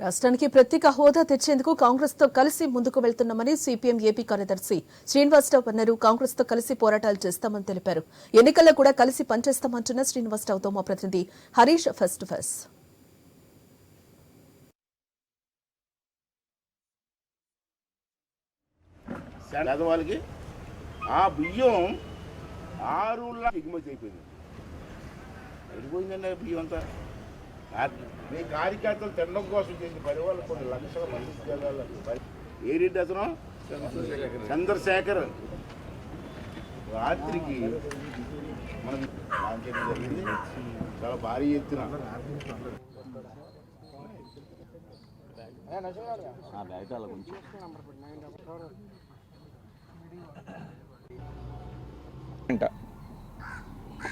రాష్ట్రానికి ప్రత్యేక హోదా తెచ్చేందుకు కాంగ్రెస్తో కలిసి ముందుకు వెళ్తున్నామని సిపిఎం ఏపీ కార్యదర్శి శ్రీనివాసరావు అన్నారు. కాంగ్రెస్తో కలిసి పోరాటాలు చేస్తామని తెలిపారు. ఎన్నికల్లో కూడా కలిసి పనిచేస్తామంటున్న శ్రీనివాసరావుతో మా ప్రతినిధి హరీష్ ఫస్ట్ ఫస్ట్. వాళ్ళకి ఆ బియ్యం ఆరు లక్ష ఎగుమతి అయిపోయింది. ఆ బియ్యం అంతా? మీ కార్యకర్తలు తినడం కోసం చేసిన పని వాళ్ళు కొన్ని లక్షల మంది అతను చంద్రశేఖర్. రాత్రికి జరిగింది. చాలా భారీ ఎత్తున.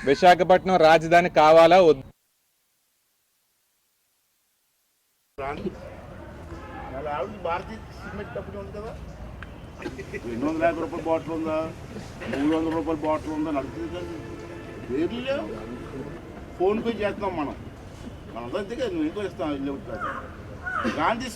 విశాఖపట్నం రాజధాని కావాలా వద్దు? ప్రాంతం వాళ్ళ ఆవిడ భారతీయ సిమెంట్ కంపెనీ ఉంది కదా. రెండు వందల యాభై రూపాయల బాటిల్ ఉందా? మూడు వందల రూపాయల బాటిల్ ఉందా? నడుస్తుంది కానీ పేర్లు లేవు. ఫోన్పే చేస్తున్నాం మనం. మనం అంతే కదా నువ్వు ఇంకో ఇస్తాం ఇల్లు ఉంటుంది. గాంధీ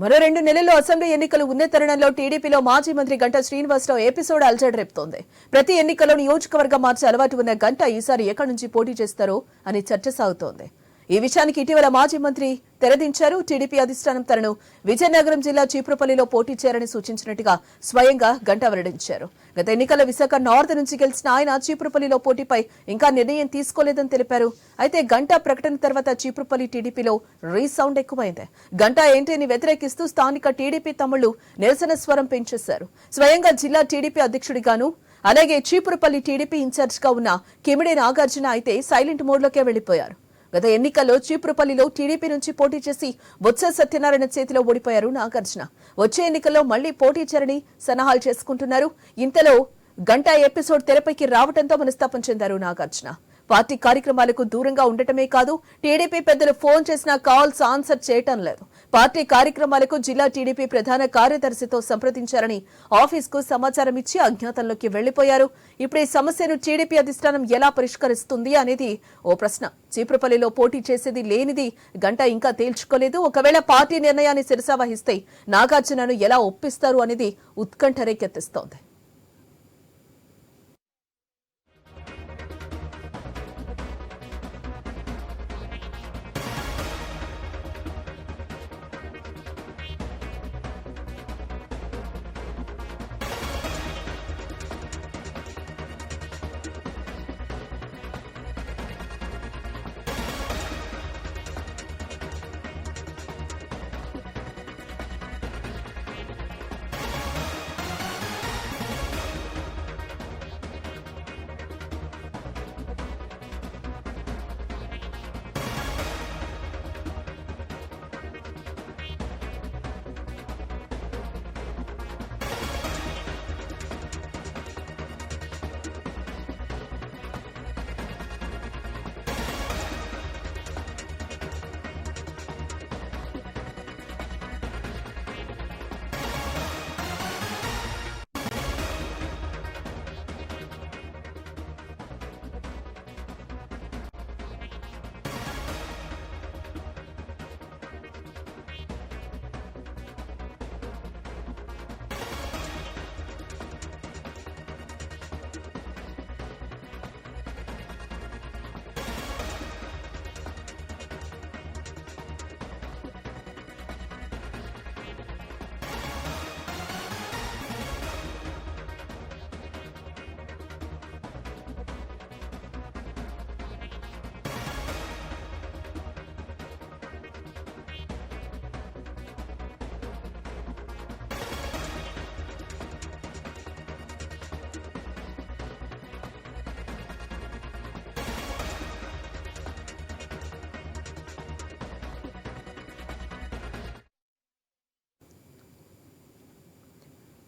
మరో రెండు నెలల్లో అసెంబ్లీ ఎన్నికలు ఉన్న తరుణంలో టీడీపీలో మాజీ మంత్రి గంటా శ్రీనివాసరావు ఎపిసోడ్ అలజడి రేపుతోంది. ప్రతి ఎన్నికల్లో నియోజకవర్గం మార్చే అలవాటు ఉన్న గంట ఈసారి ఎక్కడి నుంచి పోటీ చేస్తారో అని చర్చ సాగుతోంది. ఈ విషయానికి ఇటీవల మాజీ మంత్రి తెరదించారు. టీడీపీ అధిష్టానం తనను విజయనగరం జిల్లా చీపురపల్లిలో పోటీ చేయాలని సూచించినట్టుగా స్వయంగా గంట వెల్లడించారు. గత ఎన్నికల విశాఖ నార్త్ నుంచి గెలిచిన ఆయన చీపురపల్లిలో పోటీపై ఇంకా నిర్ణయం తీసుకోలేదని తెలిపారు. అయితే గంటా ప్రకటన తర్వాత చీపురపల్లి టీడీపీలో రీసౌండ్ ఎక్కువైంది. గంటా ఏంటిని వ్యతిరేకిస్తూ స్థానిక టీడీపీ తమ్ముళ్ళు నిరసన స్వరం పెంచేశారు. స్వయంగా జిల్లా టీడీపీ అధ్యక్షుడిగాను అలాగే చీపురపల్లి టీడీపీ ఇన్ఛార్జ్గా ఉన్న కిమిడి నాగార్జున అయితే సైలెంట్ మోడ్లోకే వెళ్ళిపోయారు గత ఎన్నికల్లో చీపురుపల్లిలో టీడీపీ నుంచి పోటీ చేసి బొత్స సత్యనారాయణ చేతిలో ఓడిపోయారు నాగార్జున. వచ్చే ఎన్నికల్లో మళ్ళీ పోటీ చేరని సన్నాహాలు చేసుకుంటున్నారు. ఇంతలో గంటా ఎపిసోడ్ తెరపైకి రావడంతో మనస్తాపం చెందారు నాగార్జున. పార్టీ కార్యక్రమాలకు దూరంగా ఉండటమే కాదు టీడీపీ పెద్దలు ఫోన్ చేసిన కాల్స్ ఆన్సర్ చేయటం లేదు. పార్టీ కార్యక్రమాలకు జిల్లా టీడీపీ ప్రధాన కార్యదర్శితో సంప్రదించారని ఆఫీస్కు సమాచారం ఇచ్చి అజ్ఞాతంలోకి వెళ్ళిపోయారు. ఇప్పుడు ఈ సమస్యను టీడీపీ అధిష్టానం ఎలా పరిష్కరిస్తుంది అనేది ఓ ప్రశ్న. చీపురపల్లిలో పోటీ చేసేది లేనిది గంట ఇంకా తేల్చుకోలేదు. ఒకవేళ పార్టీ నిర్ణయాన్ని శిరసా వహిస్తే నాగార్జునను ఎలా ఒప్పిస్తారు అనేది ఉత్కంఠ రేకెత్తిస్తోంది.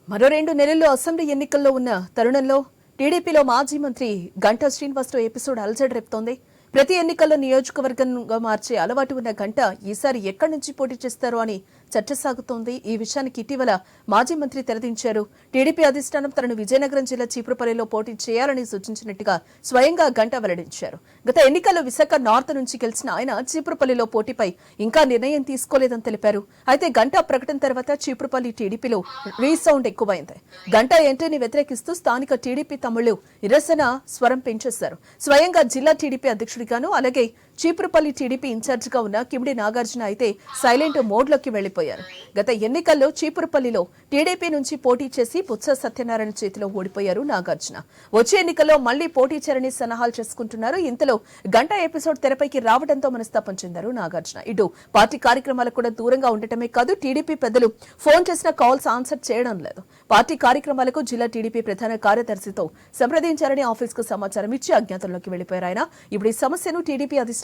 మరో రెండు నెలల్లో అసెంబ్లీ ఎన్నికల్లో ఉన్న తరుణంలో టీడీపీలో మాజీ మంత్రి గంటా శ్రీనివాసరావు ఎపిసోడ్ అలజడి రేపుతోంది. ప్రతి ఎన్నికల్లో నియోజకవర్గంగా మార్చే అలవాటు ఉన్న గంట ఈసారి ఎక్కడి నుంచి పోటీ చేస్తారో అని చర్చ సాగుతోంది. ఈ విషయానికి ఇటీవల మాజీ మంత్రి తెరదించారు. టీడీపీ అధిష్టానం తనను విజయనగరం జిల్లా చీపురుపల్లిలో పోటీ చేయాలని సూచించినట్టుగా స్వయంగా గంట వెల్లడించారు. గత ఎన్నికల్లో విశాఖ నార్త్ నుంచి గెలిచిన ఆయన చీపురుపల్లిలో పోటీపై ఇంకా నిర్ణయం తీసుకోలేదని తెలిపారు. అయితే గంట ప్రకటన తర్వాత చీపురుపల్లి టీడీపీలో రీసౌండ్ ఎక్కువైంది. గంట ఎంట్రీని వ్యతిరేకిస్తూ స్థానిక టీడీపీ తమ్ముళ్ళు నిరసన స్వరం పెంచేశారు. స్వయంగా జిల్లా టీడీపీ అధ్యక్షుడు అధ్యక్షుడిగాను అలాగే చీపురుపల్లి టీడీపీ ఇన్ఛార్జిగా ఉన్న కిమిడి నాగార్జున అయితే సైలెంట్ మోడ్లోకి వెళ్ళిపోయారు గత ఎన్నికల్లో చీపురుపల్లిలో టీడీపీ నుంచి పోటీ చేసి బుత్స సత్యనారాయణ చేతిలో ఓడిపోయారు నాగార్జున. వచ్చే ఎన్నికల్లో మళ్ళీ పోటీ చేరని సన్నాహాలు చేసుకుంటున్నారు. ఇంతలో గంట ఎపిసోడ్ తెరపైకి రావడంతో మనస్తాపం చెందారు నాగార్జున. ఇటు పార్టీ కార్యక్రమాలకు కూడా దూరంగా ఉండటమే కాదు టీడీపీ పెద్దలు ఫోన్ చేసిన కాల్స్ ఆన్సర్ చేయడం లేదు. పార్టీ కార్యక్రమాలకు జిల్లా టీడీపీ ప్రధాన కార్యదర్శితో సంప్రదించారని ఆఫీస్కు సమాచారం ఇచ్చి అజ్ఞాతంలోకి వెళ్ళిపోయారు ఆయన. ఇప్పుడు ఈ సమస్యను టీడీపీ అధిష్టానం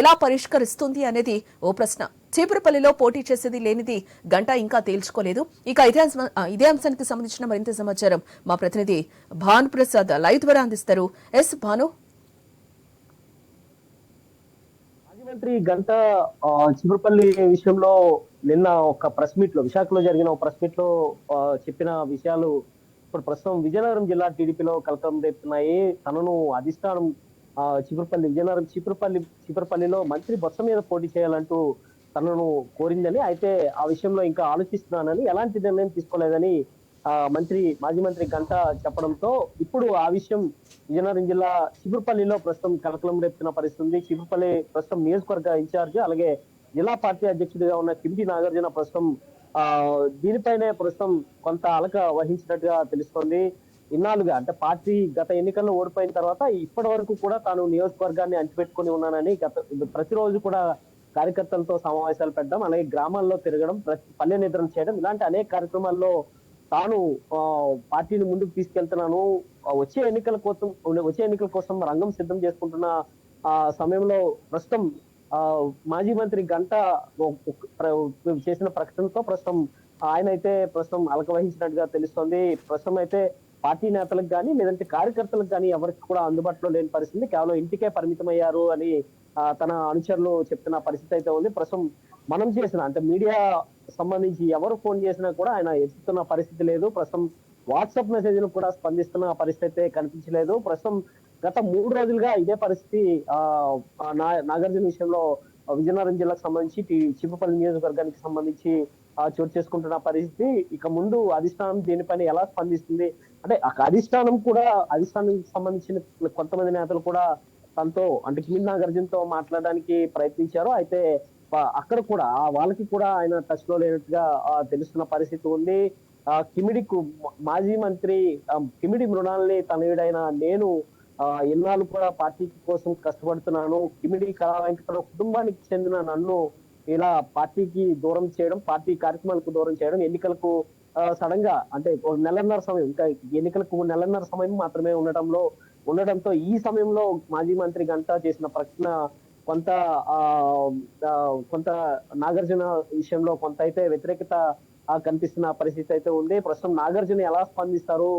ఎలా పరిష్కరిస్తుంది అనేది ఓ ప్రశ్న. చీపురుపల్లిలో పోటీ చేసేది లేనిది గంట ఇంకా తేల్చుకోలేదు. ఇక ఇదే ఇదే అంశానికి సంబంధించిన మరింత సమాచారం మా ప్రతినిధి భాను ప్రసాద్ లైవ్ ద్వారా అందిస్తారు. ఎస్ భాను. మంత్రి గంట చిబురపల్లి విషయంలో నిన్న ఒక ప్రెస్ మీట్లో విశాఖలో జరిగిన ఒక ప్రెస్ మీట్లో చెప్పిన విషయాలు. ఇప్పుడు ప్రస్తుతం విజయనగరం జిల్లా టీడీపీలో కలకలం రేపుతున్నాయి. తనను అధిష్టానం ఆ, విజయనగరం చిపురపల్లి చిపురపల్లిలో మంత్రి బొత్స మీద పోటీ చేయాలంటూ తనను కోరిందని అయితే ఆ విషయంలో ఇంకా ఆలోచిస్తున్నానని ఎలాంటి నిర్ణయం తీసుకోలేదని ఆ, మంత్రి మాజీ మంత్రి గంట చెప్పడంతో ఇప్పుడు ఆ విషయం విజయనగరం జిల్లా చిపురపల్లిలో ప్రస్తుతం కలకలం రేపుతున్న పరిస్థితి ఉంది చిగురుపల్లి ప్రస్తుతం నియోజకవర్గ ఇన్ఛార్జ్ అలాగే జిల్లా పార్టీ అధ్యక్షుడిగా ఉన్న కిమిటి నాగార్జున ప్రస్తుతం ఆ దీనిపైనే ప్రస్తుతం కొంత అలక వహించినట్టుగా తెలుస్తోంది. ఇన్నాళ్ళుగా అంటే పార్టీ గత ఎన్నికల్లో ఓడిపోయిన తర్వాత ఇప్పటి వరకు కూడా తాను నియోజకవర్గాన్ని అంచిపెట్టుకుని ఉన్నానని గత ప్రతిరోజు కూడా కార్యకర్తలతో సమావేశాలు పెట్టడం అలాగే గ్రామాల్లో తిరగడం ప్రతి పల్లె నిద్రలు చేయడం ఇలాంటి అనేక కార్యక్రమాల్లో తాను ఆ, పార్టీని ముందుకు తీసుకెళ్తున్నాను. వచ్చే ఎన్నికల కోసం వచ్చే ఎన్నికల కోసం రంగం సిద్ధం చేసుకుంటున్న ఆ సమయంలో ప్రస్తుతం ఆ మాజీ మంత్రి గంట ప్ర- చేసిన ప్రకటనతో ప్రస్తుతం ఆయన అయితే ప్రస్తుతం అలకవహించినట్టుగా తెలుస్తోంది. ప్రస్తుతం అయితే పార్టీ నేతలకు కానీ లేదంటే కార్యకర్తలకు కానీ ఎవరికి కూడా అందుబాటులో లేని పరిస్థితి. కేవలం ఇంటికే పరిమితమయ్యారు అని తన అనుచరులు చెప్తున్న పరిస్థితి అయితే ఉంది. ప్రస్తుతం మనం చేసిన అంటే మీడియా సంబంధించి ఎవరు ఫోన్ చేసినా కూడా ఆయన ఎత్తుతున్న పరిస్థితి లేదు. ప్రస్తుతం వాట్సాప్ మెసేజ్లు కూడా స్పందిస్తున్న పరిస్థితి అయితే కనిపించలేదు. ప్రస్తుతం గత మూడు రోజులుగా ఇదే పరిస్థితి ఆ నాగార్జున విషయంలో విజయనగరం జిల్లాకు సంబంధించి చిప్పపల్లి నియోజకవర్గానికి సంబంధించి చోటు చేసుకుంటున్న పరిస్థితి ఇక ముందు అధిష్టానం దీనిపైన ఎలా స్పందిస్తుంది? అంటే ఆ అధిష్టానం కూడా అధిష్టానానికి సంబంధించిన కొంతమంది నేతలు కూడా తనతో అంటే కిమిన్ నాగార్జునతో మాట్లాడడానికి ప్రయత్నించారు. అయితే అక్కడ కూడా ఆ వాళ్ళకి కూడా ఆయన టచ్లో లేనట్టుగా తెలుస్తున్న పరిస్థితి ఉంది. ఆ కిమిడి కు- మాజీ మంత్రి కిమిడి మృణాల్ని తనయుడైన నేను ఆ ఇన్నాళ్ళు కూడా పార్టీ కోసం కష్టపడుతున్నాను. కిమిడి కళా వెంకటరావు కుటుంబానికి చెందిన నన్ను ఇలా పార్టీకి దూరం చేయడం పార్టీ కార్యక్రమాలకు దూరం చేయడం ఎన్నికలకు సడన్గా అంటే నెలన్నర సమయం ఇంకా ఎన్నికలకు నెలన్నర సమయం మాత్రమే ఉండటంలో ఉండడంతో ఈ సమయంలో మాజీ మంత్రి గంటా చేసిన ప్రకటన కొంత ఆ కొంత నాగార్జున విషయంలో కొంత అయితే వ్యతిరేకత కనిపిస్తున్న పరిస్థితి అయితే ఉంది. ప్రస్తుతం నాగార్జున ఎలా స్పందిస్తారు?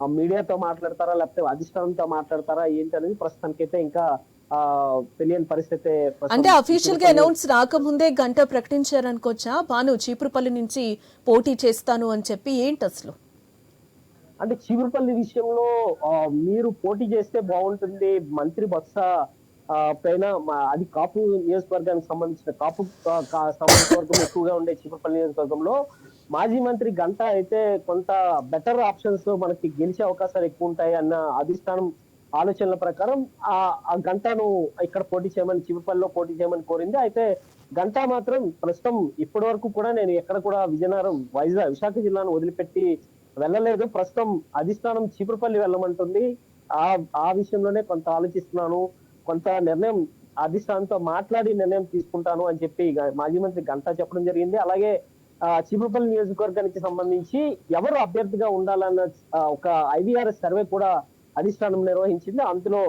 ఆ, మీడియాతో మాట్లాడతారా? లేకపోతే అధిష్టానంతో మాట్లాడతారా? ఏంటి అనేది ప్రస్తుతానికైతే ఇంకా తెలియని పరిస్థితి అంటే అఫీషియల్గా అనౌన్స్ రాకముందే గంట ప్రకటించారనుకోవచ్చా? భాను చీపురుపల్లి నుంచి పోటీ చేస్తాను అని చెప్పి ఏంటి అసలు? అంటే చీపురుపల్లి విషయంలో మీరు పోటీ చేస్తే బాగుంటుంది మంత్రి బొత్స పైన అది కాపు నియోజకవర్గానికి సంబంధించిన కాపు వర్గం ఎక్కువగా ఉండే చీపురుపల్లి నియోజకవర్గంలో మాజీ మంత్రి గంట అయితే కొంత బెటర్ ఆప్షన్స్ మనకి గెలిచే అవకాశాలు ఎక్కువ ఉంటాయి అన్న అధిష్టానం ఆలోచనల ప్రకారం ఆ ఆ గంటను ఇక్కడ పోటీ చేయమని చివరిపల్లిలో పోటీ చేయమని కోరింది. అయితే గంట మాత్రం ప్రస్తుతం ఇప్పటి వరకు కూడా నేను ఎక్కడ కూడా విజయనగరం వైజాగ్ విశాఖ జిల్లాను వదిలిపెట్టి వెళ్ళలేదు. ప్రస్తుతం అధిష్టానం చీపురుపల్లి వెళ్ళమంటుంది. ఆ ఆ విషయంలోనే కొంత ఆలోచిస్తున్నాను. కొంత నిర్ణయం అధిష్టానంతో మాట్లాడి నిర్ణయం తీసుకుంటాను అని చెప్పి మాజీ మంత్రి గంటా చెప్పడం జరిగింది. అలాగే ఆ, చీపురుపల్లి నియోజకవర్గానికి సంబంధించి ఎవరు అభ్యర్థిగా ఉండాలన్న ఒక ఐవీఆర్ఎస్ సర్వే కూడా అధిష్టానం నిర్వహించింది. అందులో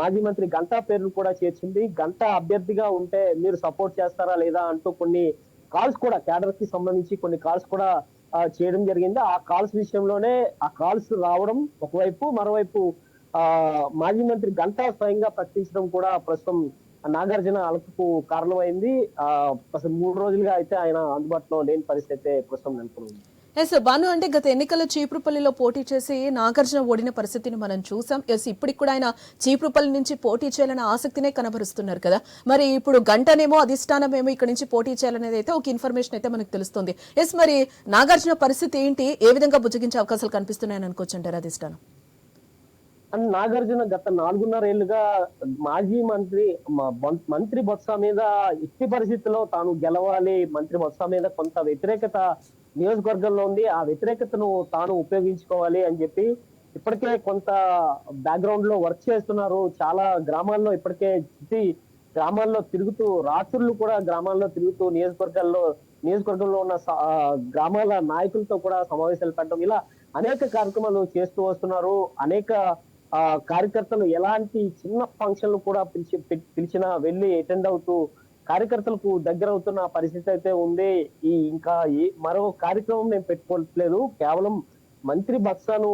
మాజీ మంత్రి గంటా పేర్లు కూడా చేర్చింది. గంటా అభ్యర్థిగా ఉంటే మీరు సపోర్ట్ చేస్తారా లేదా అంటూ కొన్ని కాల్స్ కూడా క్యాడర్కి సంబంధించి కొన్ని కాల్స్ కూడా చేయడం జరిగింది. ఆ కాల్స్ విషయంలోనే ఆ కాల్స్ రావడం ఒకవైపు మరోవైపు ఆ మాజీ మంత్రి గంటా స్వయంగా ప్రకటించడం కూడా ప్రస్తుతం నాగార్జున అలకకు కారణమైంది. ఆ అసలు మూడు రోజులుగా అయితే ఆయన అందుబాటులో లేని పరిస్థితి అయితే ప్రస్తుతం ఉంది ఎస్ బాను అంటే గత ఎన్నికల్లో చీపురుపల్లిలో పోటీ చేసి నాగార్జున ఓడిన పరిస్థితిని మనం చూసాం. ఎస్ ఇప్పటికి కూడా ఆయన చీపురుపల్లి నుంచి పోటీ చేయాలన్న ఆసక్తినే కనబరుస్తున్నారు కదా. మరి ఇప్పుడు గంటనేమో అధిష్టానం ఏమో ఇక్కడ నుంచి పోటీ చేయాలనేది అయితే ఒక ఇన్ఫర్మేషన్ అయితే మనకు తెలుస్తుంది. ఎస్ మరి నాగార్జున పరిస్థితి ఏంటి? ఏ విధంగా బుజ్జగించే అవకాశాలు కనిపిస్తున్నాయని అనుకోవచ్చు అంటారు అధిష్టానం? అండ్ నాగార్జున గత నాలుగున్నరేళ్ళుగా మాజీ మంత్రి మంత్రి బొత్స మీద ఎట్టి పరిస్థితుల్లో తాను గెలవాలి. మంత్రి బొత్స మీద కొంత వ్యతిరేకత నియోజకవర్గంలో ఉంది. ఆ వ్యతిరేకతను తాను ఉపయోగించుకోవాలి అని చెప్పి ఇప్పటికే కొంత బ్యాక్గ్రౌండ్లో వర్క్ చేస్తున్నారు. చాలా గ్రామాల్లో ఇప్పటికే చిట్టి గ్రామాల్లో తిరుగుతూ రాత్రులు కూడా గ్రామాల్లో తిరుగుతూ నియోజకవర్గాల్లో నియోజకవర్గంలో ఉన్న స- గ్రామాల నాయకులతో కూడా సమావేశాలు పెట్టడం ఇలా అనేక కార్యక్రమాలు చేస్తూ వస్తున్నారు. అనేక ఆ కార్యకర్తలు ఎలాంటి చిన్న ఫంక్షన్లు కూడా పిలిచి పిలిచినా వెళ్ళి అటెండ్ అవుతూ కార్యకర్తలకు దగ్గర అవుతున్న పరిస్థితి అయితే ఉంది. ఈ ఇంకా మరో కార్యక్రమం నేను పెట్టుకోవట్లేదు కేవలం మంత్రి బక్సాను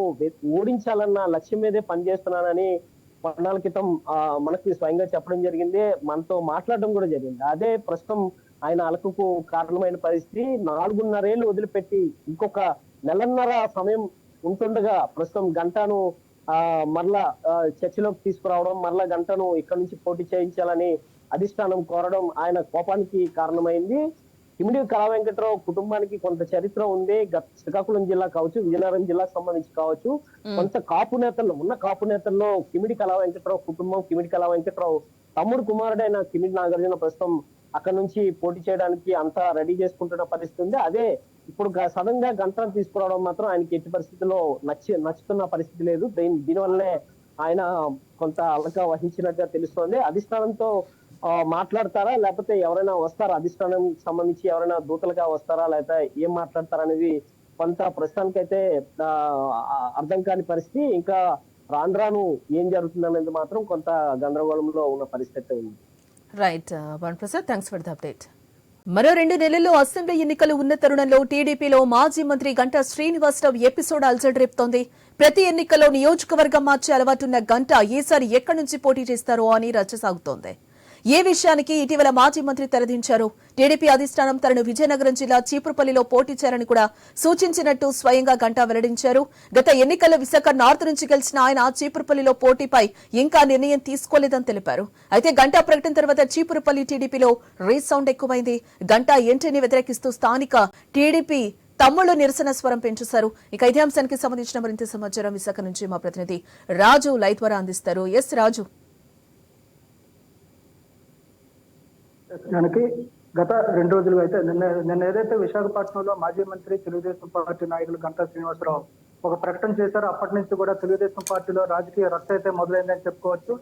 ఓడించాలన్న లక్ష్యం మీదే పనిచేస్తున్నానని కొన్నాళ్ళ క్రితం మనకి స్వయంగా చెప్పడం జరిగింది. మనతో మాట్లాడడం కూడా జరిగింది. అదే ప్రస్తుతం ఆయన అలకకు కారణమైన పరిస్థితి. నాలుగున్నరేళ్ళు వదిలిపెట్టి ఇంకొక నెలన్నర సమయం ఉంటుండగా ప్రస్తుతం గంటను మరలా చర్చలోకి తీసుకురావడం మరలా గంటను ఇక్కడ నుంచి పోటీ చేయించాలని అధిష్టానం కోరడం ఆయన కోపానికి కారణమైంది. కిమిడి కళా వెంకటరావు కుటుంబానికి కొంత చరిత్ర ఉంది. గత శ్రీకాకుళం జిల్లా కావచ్చు విజయనగరం జిల్లాకు సంబంధించి కావచ్చు. కొంత కాపు నేతల్లో ఉన్న కాపు నేతల్లో కిమిడి కళా వెంకటరావు కుటుంబం కిమిడి కళా వెంకటరావు తమ్ముడు కుమారుడైన కిమిడి నాగార్జున ప్రస్తుతం అక్కడ నుంచి పోటీ చేయడానికి అంతా రెడీ చేసుకుంటున్న పరిస్థితి ఉంది. అదే ఇప్పుడు సడన్గా గంటను తీసుకురావడం మాత్రం ఆయనకి ఎట్టి పరిస్థితుల్లో నచ్చి నచ్చుతున్న పరిస్థితి లేదు. దీని దీనివల్లనే ఆయన కొంత అలక వహించినట్టుగా తెలుస్తోంది. అధిష్టానంతో మాట్లాడతారా? లేకపోతే ఎవరైనా వస్తారా? అధిష్టానం సంబంధించి ఎవరైనా దూతలుగా వస్తారా? లేకపోతే ఏం మాట్లాడతారా అనేది కొంత ప్రస్తుతానికైతే అర్థం కాని పరిస్థితి. ఇంకా రాను రాను ఏం జరుగుతుంది అనేది మాత్రం కొంత గందరగోళంలో ఉన్న పరిస్థితి ఉంది. Right one Prasad thanks for the update మరో రెండు నెలల్లో అసెంబ్లీ ఎన్నికలు ఉన్న తరుణంలో టీడీపీలో మాజీ మంత్రి గంటా శ్రీనివాసరావు ఎపిసోడ్ అలజడి రేపుతోంది. ప్రతి ఎన్నికల్లో నియోజకవర్గం మార్చే అలవాటున్న గంట ఈసారి ఎక్కడి నుంచి పోటీ చేస్తారో అని రచ్చ సాగుతోంది ఏ విషయానికి ఇటీవల మాజీ మంత్రి తెరదించారు? టీడీపీ అధిష్టానం తనను విజయనగరం జిల్లా చీపురుపల్లిలో పోటీ చేయాలని కూడా సూచించినట్టు స్వయంగా గంటా వెల్లడించారు. గత ఎన్నికల్లో విశాఖ నార్త్ నుంచి గెలిచిన ఆయన చీపురుపల్లిలో పోటీపై ఇంకా నిర్ణయం తీసుకోలేదని తెలిపారు. అయితే గంటా ప్రకటన తర్వాత చీపురుపల్లి టీడీపీలో రీసౌండ్ ఎక్కువైంది. గంటా ఎంట్రీని వ్యతిరేకిస్తూ స్థానిక టీడీపీ తమ్ముళ్ళు నిరసన స్వరం పెంచుతారు ఇక ఇదే అంశానికి సంబంధించిన మరింత సమాచారం విశాఖ నుంచి మా ప్రతినిధి రాజు లైవ్ ద్వారా అందిస్తారు. ఎస్ రాజు. దానికి గత రెండు రోజులుగా అయితే నిన్న నిన్న ఏదైతే విశాఖపట్నంలో మాజీ మంత్రి తెలుగుదేశం పార్టీ నాయకులు గంటా శ్రీనివాసరావు ఒక ప్రకటన చేశారో అప్పటి నుంచి కూడా తెలుగుదేశం పార్టీలో రాజకీయ రచ్చ అయితే మొదలైందని చెప్పుకోవచ్చు.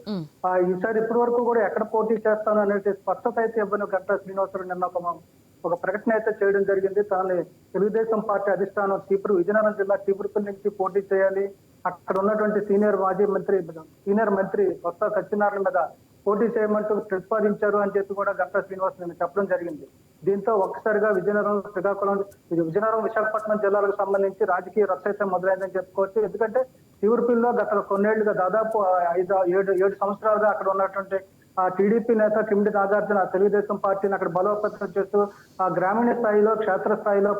ఆ ఈసారి ఇప్పటి వరకు కూడా ఎక్కడ పోటీ చేస్తాను అనేది స్పష్టత అయితే ఇవ్వని గంటా శ్రీనివాసరావు నిన్న ఒక ఒక ప్రకటన అయితే చేయడం జరిగింది. తాను తెలుగుదేశం పార్టీ అధిష్టానం చీపురు విజయనగరం జిల్లా చీపురుపల్లి నుంచి పోటీ చేయాలి. అక్కడ ఉన్నటువంటి సీనియర్ మాజీ మంత్రి సీనియర్ మంత్రి కొత్త సత్యనారాయణ మీద పోటీ చేయమంటూ ప్రతిపాదించారు అని చెప్పి కూడా గంటా శ్రీనివాస్ నిన్న చెప్పడం జరిగింది. దీంతో ఒక్కసారిగా విజయనగరం శ్రీకాకుళం ఇది విజయనగరం విశాఖపట్నం జిల్లాలకు సంబంధించి రాజకీయ రచ్చ అయితే మొదలైందని చెప్పుకోవచ్చు. ఎందుకంటే చివరిపిల్లో గత కొన్నేళ్ళుగా దాదాపు ఐదు ఏడు ఏడు సంవత్సరాలుగా అక్కడ ఉన్నటువంటి ఆ టీడీపీ నేత కిమిడి నాగార్జున తెలుగుదేశం పార్టీని అక్కడ బలోపేతం చేస్తూ ఆ గ్రామీణ స్థాయిలో క్షేత్ర స్థాయిలో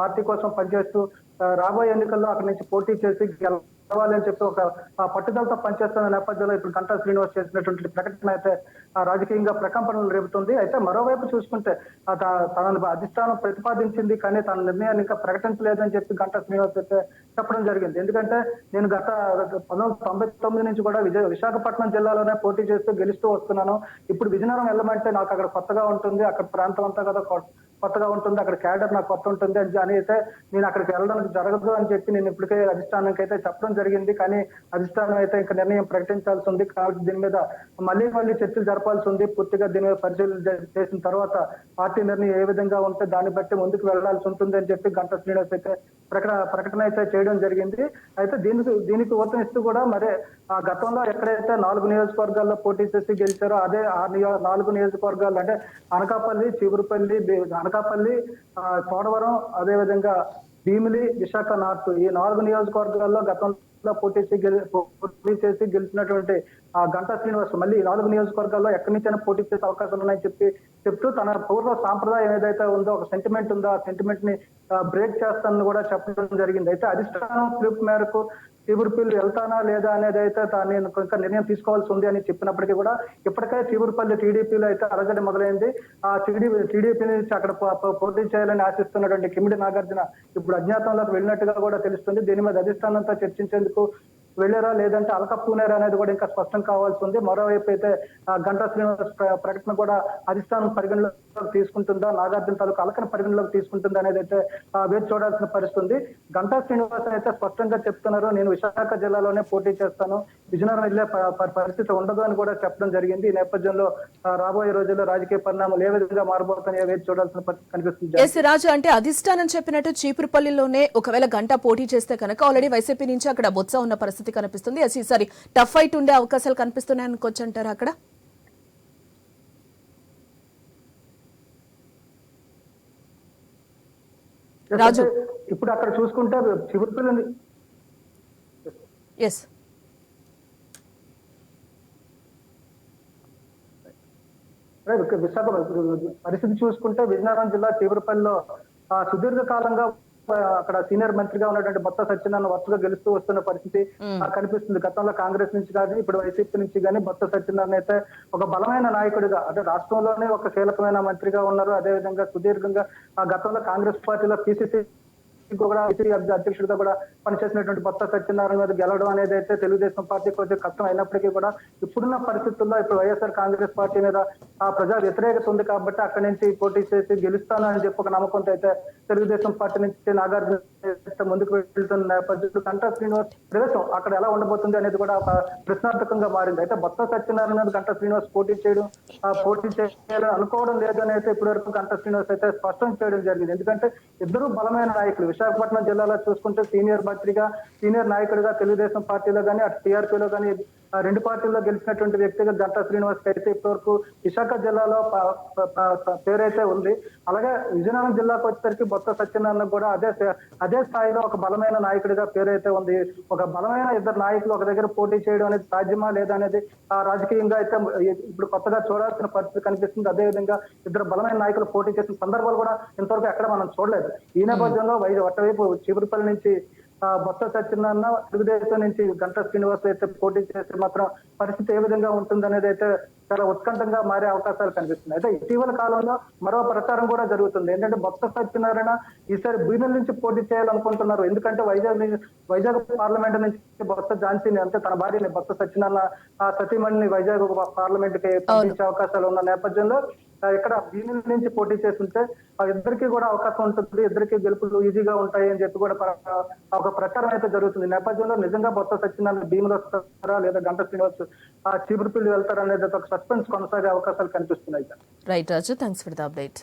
పార్టీ కోసం పనిచేస్తూ రాబోయే ఎన్నికల్లో అక్కడి నుంచి పోటీ చేసి గెలవాలి అని చెప్పి ఒక పట్టుదలతో పనిచేస్తున్న నేపథ్యంలో ఇప్పుడు గంటా శ్రీనివాస్ చేసినటువంటి ప్రకటన అయితే రాజకీయంగా ప్రకంపనలు రేపుతుంది. అయితే మరోవైపు చూసుకుంటే తనను అధిష్టానం ప్రతిపాదించింది కానీ తన నిర్ణయాన్ని ఇంకా ప్రకటించలేదని చెప్పి గంటా శ్రీనివాస్ అయితే చెప్పడం జరిగింది. ఎందుకంటే నేను గత పంతొమ్మిది తొంభై తొమ్మిది నుంచి కూడా విజయ విశాఖపట్నం జిల్లాలోనే పోటీ చేస్తూ గెలుస్తూ వస్తున్నాను. ఇప్పుడు విజయనగరం వెళ్ళమంటే నాకు అక్కడ కొత్తగా ఉంటుంది. అక్కడ ప్రాంతం అంతా కదా కొత్తగా ఉంటుంది అక్కడ క్యాడర్ నాకు కొత్త ఉంటుంది అని అని అయితే నేను అక్కడికి వెళ్ళడానికి జరగదు అని చెప్పి నేను ఇప్పటికే అధిష్టానానికి అయితే చెప్పడం జరిగింది. కానీ అధిష్టానం అయితే ఇంకా నిర్ణయం ప్రకటించాల్సి ఉంది. కాబట్టి దీని మీద మళ్ళీ మళ్ళీ చర్చలు జరపాల్సి ఉంది. పూర్తిగా దీని మీద పరిశీలన చేసిన తర్వాత పార్టీ నిర్ణయం ఏ విధంగా ఉంటే దాన్ని బట్టి ముందుకు వెళ్ళాల్సి ఉంటుంది అని చెప్పి గంట శ్రీనివాస్ అయితే ప్రకటన ప్రకటన అయితే చేయడం జరిగింది. అయితే దీనికి దీనికి ఊతనిస్తూ కూడా మరి ఆ గతంలో ఎక్కడైతే నాలుగు నియోజకవర్గాల్లో పోటీ చేసి గెలిచారో అదే ఆ నియో- నాలుగు నియోజకవర్గాలు అంటే అనకాపల్లి చిగురుపల్లి బి- అనకాపల్లి చోడవరం అదే విధంగా భీమిలి విశాఖ నార్త్. ఈ నాలుగు నియోజకవర్గాల్లో గతంలో పోటీ చేసి పోటీ చేసి గెలిచినటువంటి ఆ గంటా శ్రీనివాస్ మళ్ళీ ఈ నాలుగు నియోజకవర్గాల్లో ఎక్కడి నుంచైనా పోటీ చేసే అవకాశాలు ఉన్నాయని చెప్పి చెప్తూ తన పూర్వ సాంప్రదాయం ఏదైతే ఉందో ఒక సెంటిమెంట్ ఉందో ఆ సెంటిమెంట్ని బ్రేక్ చేస్తానని కూడా చెప్పడం జరిగింది. అయితే అధిష్టానం పిలుపు మేరకు చీపురుపల్లి వెళ్తానా లేదా అనేది అయితే దాన్ని ఇంకా నిర్ణయం తీసుకోవాల్సి ఉంది అని చెప్పినప్పటికీ కూడా ఇప్పటికే చీపురుపల్లి టీడీపీలో అయితే అలజడి మొదలైంది. ఆ టీడీపీ టీడీపీ నుంచి అక్కడ పోటీ చేయాలని ఆశిస్తున్నటువంటి కిమిడి నాగార్జున ఇప్పుడు అజ్ఞాతంలోకి వెళ్ళినట్టుగా కూడా తెలుస్తుంది. దీని మీద అధిష్టానంతో చర్చించేందుకు వెళ్ళారా లేదంటే అలకప్పునేరా అనేది కూడా ఇంకా స్పష్టం కావాల్సి ఉంది. మరోవైపు అయితే గంటా శ్రీనివాస్ ప్ర- ప్రకటన కూడా అధిష్టానం పరిగణలో తీసుకుంటుందా? నాగార్జున తాలూకు అలకన పరిగణలోకి తీసుకుంటుందా అనేది అయితే వేచి చూడాల్సిన పరిస్థితి ఉంది గంటా శ్రీనివాస్ అయితే స్పష్టంగా చెప్తున్నారు నేను విశాఖ జిల్లాలోనే పోటీ చేస్తాను. విజయనగరం వెళ్ళే పరిస్థితి ఉండదు అని కూడా చెప్పడం జరిగింది. ఈ నేపథ్యంలో రాబోయే రోజుల్లో రాజకీయ పరిణామాలు ఏ విధంగా మారబోతున్నాయో వేచి చూడాల్సిన పరిస్థితి కనిపిస్తుంది ఎస్ రాజు అంటే అధిష్టానం చెప్పినట్టు చీపురుపల్లిలోనే ఒకవేళ గంట పోటీ చేస్తే కనుక ఆల్రెడీ వైసీపీ నుంచి అక్కడ బొత్స ఉన్న పరిస్థితి కనిపిస్తుంది. ఎస్ ఈసారి టఫ్ ఫైట్ ఉండే అవకాశాలు కనిపిస్తున్నాయని అనుకోవచ్చు అంటారు అక్కడ? రాజు. ఇప్పుడు అక్కడ చూసుకుంటే చివరిపల్లి ఎస్ రైట్, ఇక్కడ విశాఖ పరిస్థితి చూసుకుంటే విజయనగరం జిల్లా చీపురపల్లిలో ఆ, సుదీర్ఘ కాలంగా అక్కడ సీనియర్ మంత్రిగా ఉన్నటువంటి బొత్స సత్యనారాయణ వరుసగా గెలుస్తూ వస్తున్న పరిస్థితి కనిపిస్తుంది గతంలో కాంగ్రెస్ నుంచి కానీ ఇప్పుడు వైసీపీ నుంచి కానీ బొత్స సత్యనారాయణ అయితే ఒక బలమైన నాయకుడిగా అంటే రాష్ట్రంలోనే ఒక కీలకమైన మంత్రిగా ఉన్నారు. అదేవిధంగా సుదీర్ఘంగా గతంలో కాంగ్రెస్ పార్టీలో పిసిసి కూడా పిసిసి అధ్యక్షుడిగా కూడా పనిచేసినటువంటి బొత్స సత్యనారాయణ మీద గెలవడం అనేది అయితే తెలుగుదేశం పార్టీ కొంచెం కష్టం అయినప్పటికీ కూడా ఇప్పుడున్న పరిస్థితుల్లో ఇప్పుడు వైఎస్ఆర్ కాంగ్రెస్ పార్టీ మీద ఆ ప్రజా వ్యతిరేకత ఉంది కాబట్టి అక్కడి నుంచి పోటీ చేసి గెలుస్తాను అని చెప్పి ఒక నమ్మకంతో అయితే తెలుగుదేశం పార్టీ నుంచి నాగార్జున ముందుకు వెళ్తున్న నేపథ్యంలో గంటా శ్రీనివాస్ ప్రవేశం అక్కడ ఎలా ఉండబోతుంది అనేది కూడా ఒక ప్రశ్నార్థకంగా మారింది. అయితే బొత్స సత్యనారాయణ మీద గంటా శ్రీనివాస్ పోటీ చేయడం పోటీ చేయాలని అనుకోవడం లేదు అని అయితే ఇప్పటి వరకు గంటా శ్రీనివాస్ అయితే స్పష్టం చేయడం జరిగింది. ఎందుకంటే ఇద్దరు బలమైన నాయకులు విశాఖపట్నం జిల్లాలో చూసుకుంటే సీనియర్ మంత్రిగా సీనియర్ నాయకుడిగా తెలుగుదేశం పార్టీలో కానీ అటు టీఆర్పీలో కానీ రెండు పార్టీల్లో గెలిచినటువంటి వ్యక్తిగా గంటా శ్రీనివాస్ అయితే ఇప్పటివరకు విశాఖ జిల్లాలో పేరైతే ఉంది. అలాగే విజయనగరం జిల్లాకు వచ్చేసరికి బొత్స సత్యనారాయణ కూడా అదే అదే స్థాయిలో ఒక బలమైన నాయకుడిగా పేరైతే ఉంది. ఒక బలమైన ఇద్దరు నాయకులు ఒక దగ్గర పోటీ చేయడం అనేది సాధ్యమా లేదా అనేది రాజకీయంగా అయితే ఇప్పుడు కొత్తగా చూడాల్సిన పరిస్థితి కనిపిస్తుంది. అదే విధంగా ఇద్దరు బలమైన నాయకులు పోటీ చేసిన సందర్భాలు కూడా ఇంతవరకు ఎక్కడ మనం చూడలేదు. ఈ నేపథ్యంలో వైద్య ఒకవైపు చిగురుపల్లి నుంచి బొత్స సత్యనారాయణ తెలుగుదేశం నుంచి గంటా శ్రీనివాస్ అయితే పోటీ చేస్తే మాత్రం పరిస్థితి ఏ విధంగా ఉంటుంది అనేది అయితే చాలా ఉత్కంఠంగా మారే అవకాశాలు కనిపిస్తున్నాయి. అయితే ఇటీవల కాలంలో మరో ప్రచారం కూడా జరుగుతుంది. ఏంటంటే బొత్స సత్యనారాయణ ఈసారి బీనెల నుంచి పోటీ చేయాలనుకుంటున్నారు. ఎందుకంటే వైజాగ్ వైజాగ్ పార్లమెంట్ నుంచి బొత్స ఝాన్సీని అంటే తన భార్యని బొత్స సత్యనారాయణ సతీమణిని వైజాగ్ పార్లమెంట్కి పంపించే అవకాశాలు ఉన్న నేపథ్యంలో ఇక్కడ దీని నుంచి పోటీ చేస్తుంటే ఆ ఇద్దరికి కూడా అవకాశం ఉంటుంది ఇద్దరికి గెలుపులు ఈజీగా ఉంటాయి అని చెప్పి కూడా ఒక ప్రచారం అయితే జరుగుతుంది. నేపథ్యంలో నిజంగా బొత్స సత్యనారాయణ భీములు వస్తారా లేదా గంట శ్రీనివాస్ ఆ చీపురుపల్లి వెళ్తారా అనేది ఒక సస్పెన్స్ కొనసాగే అవకాశాలు కనిపిస్తున్నాయి right Raju thanks for the update